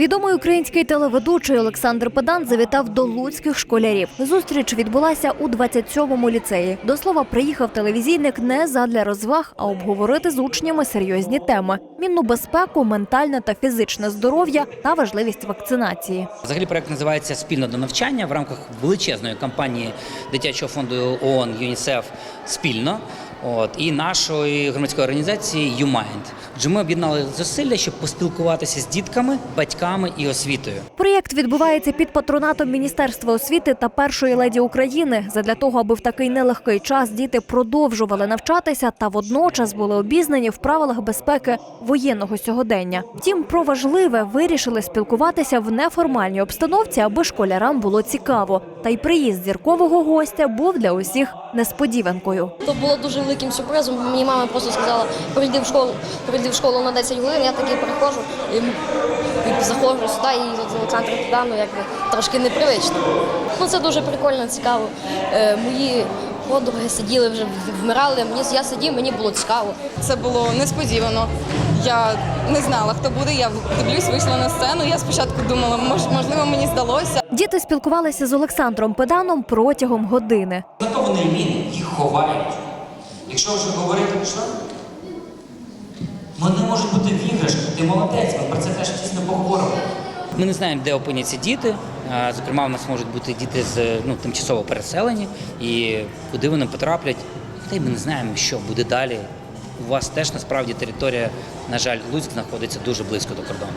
Відомий український телеведучий Олександр Педан завітав до луцьких школярів. Зустріч відбулася у 27-му ліцеї. До слова, приїхав телевізійник не задля розваг, а обговорити з учнями серйозні теми: мінну безпеку, ментальне та фізичне здоров'я та важливість вакцинації. Взагалі проект називається Спільно до навчання в рамках величезної кампанії дитячого фонду ООН ЮНІСЕФ спільно. От і нашої громадської організації YouMind. Отже, ми об'єднали зусилля, щоб поспілкуватися з дітками, батьками і освітою. Проєкт відбувається під патронатом Міністерства освіти та першої леді України задля того, аби в такий нелегкий час діти продовжували навчатися та водночас були обізнані в правилах безпеки воєнного сьогодення. Втім, про важливе вирішили спілкуватися в неформальній обстановці, аби школярам було цікаво. Та й приїзд зіркового гостя був для усіх несподіванкою. То було дуже великим сюрпризом. Мені мама просто сказала, прийди в школу, прийди в школу на 10 хвилин. Я такий приходжу і, і заходжу сюди, і з Олександром Підану якби трошки непривично. Ну це дуже прикольно, цікаво. Е, мої подруги сиділи вже вмирали. Мені я сидів, мені було цікаво. Це було несподівано. Я не знала, хто буде. Я дивлюсь, вийшла на сцену. Я спочатку думала, мож, можливо, мені здалося. Діти спілкувалися з Олександром Педаном протягом години. Зато вони міни їх ховають. Якщо вже говорити, що вони можуть бути в іграшках, ти молодець, ми про це теж тісно поговоримо. Ми не знаємо, де опиняться діти. Зокрема, у нас можуть бути діти з ну, тимчасово переселені, і куди вони потраплять, та й ми не знаємо, що буде далі. У вас теж насправді територія, на жаль, Луцьк знаходиться дуже близько до кордону.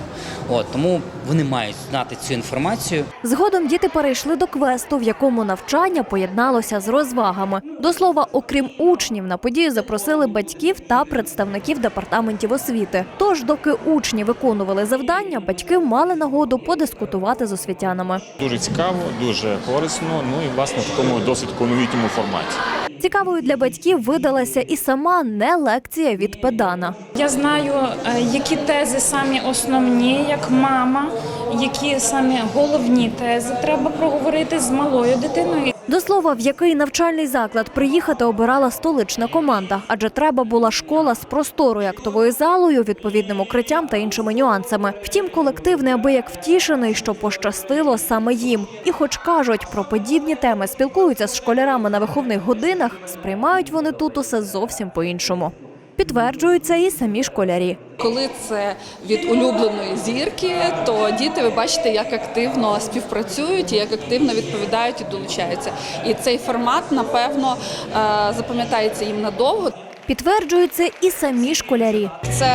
От тому вони мають знати цю інформацію. Згодом діти перейшли до квесту, в якому навчання поєдналося з розвагами. До слова, окрім учнів, на подію запросили батьків та представників департаментів освіти. Тож, доки учні виконували завдання, батьки мали нагоду подискутувати з освітянами. Дуже цікаво, дуже корисно. Ну і власне в такому досить новітньому форматі. Цікавою для батьків видалася і сама не лекція від педана. Я знаю, е, які тези самі основні, як мама, які самі головні тези треба проговорити з малою дитиною. До слова, в який навчальний заклад приїхати обирала столична команда, адже треба була школа з просторою актовою залою, відповідним укриттям та іншими нюансами. Втім, колектив неабияк втішений, що пощастило саме їм. І, хоч кажуть про подібні теми, спілкуються з школярами на виховних годинах, сприймають вони тут усе зовсім по-іншому. Підтверджують це і самі школярі. Коли це від улюбленої зірки, то діти, ви бачите, як активно співпрацюють і як активно відповідають і долучаються. І цей формат, напевно, е, запам'ятається їм надовго. Підтверджують це і самі школярі. Це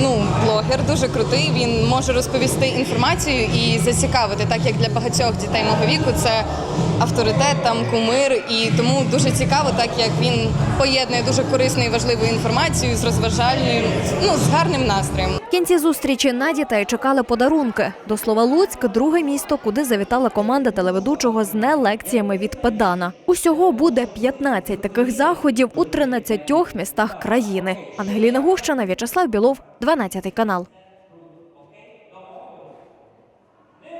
ну блогер дуже крутий. Він може розповісти інформацію і зацікавити, так як для багатьох дітей мого віку це авторитет, там кумир, і тому дуже цікаво, так як він поєднує дуже корисну і важливу інформацію з розважальною, ну з гарним настроєм. В кінці зустрічі на дітей чекали подарунки. До слова, Луцьк друге місто, куди завітала команда телеведучого з нелекціями від педана. Усього буде 15 таких заходів у 13 містах країни. Ангеліна Гущина, В'ячеслав Білов, 12 канал.